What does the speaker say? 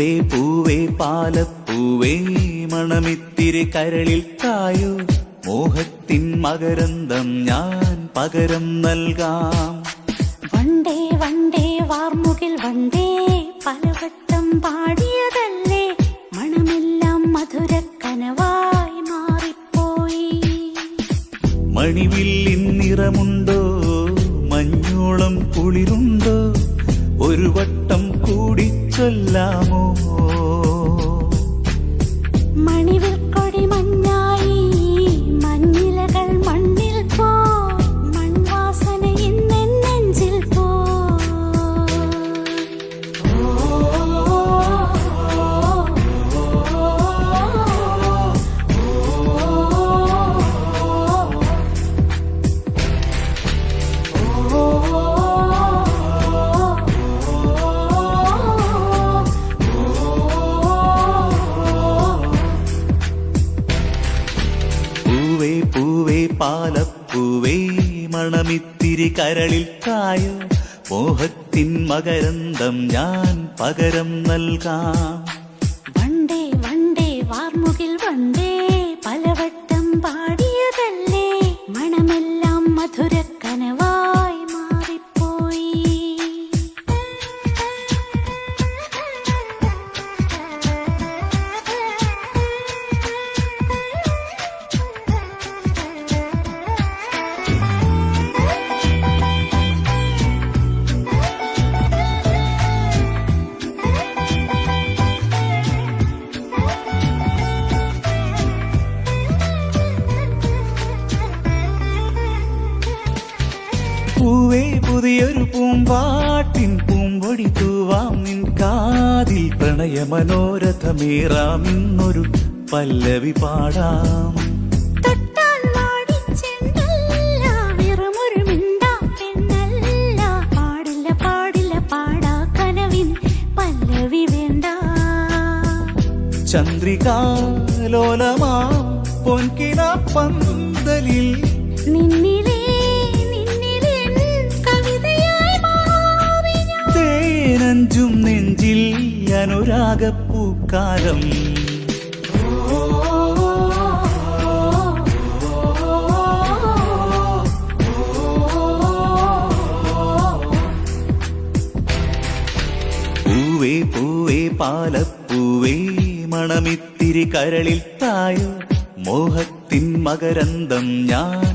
പൂവേ പൂവേ പാലപ്പൂവേ മണമിത്തിരി കരളിൽ കായൂ. മോഹത്തിൻ മകരന്തം ഞാൻ പകരം നൽകാം. വണ്ടേ വണ്ടേ വാർമുകിൽ വണ്ടേ പലവട്ടം പാടിയതല്ലേ മണമെല്ലാം മധുര കനവായി മാറിപ്പോയി. മണിവില്ലിൻ നിറമുണ്ടോ? മഞ്ഞോളം കുളിരുണ്ടോ? ഒരു വട്ടം കൂടി ചൊല്ലാമോ? മണിവിൽ പാലപ്പൂവേ മണമിത്തിരി കരളിൽ കായോ. മോഹത്തിൻ മകരന്തം ഞാൻ പകരം നൽകാം. വണ്ടേ വണ്ടേ വാർമുകിൽ വണ്ടേ. പൂവേ പുതിയൊരു പൂമ്പാട്ടിൻ പൂമ്പൊടി തൂവാം നിൻ കാതിൽ പ്രണയ മനോരഥമേറാം. ഇന്നൊരു പല്ലവി പാടാം. ചന്ദ്രികാലോലമാ പൊൻകിട പന്തലിൽ. മിണ്ടാ തേനഞ്ചും നെഞ്ചിൽ അനുരാഗപ്പൂക്കാലം പൂവേ പൂവേ പാലപ്പൂവേ മണമിത്തിരി കരളിൽ തായോ. മോഹത്തിൻ മകരന്തം ഞാൻ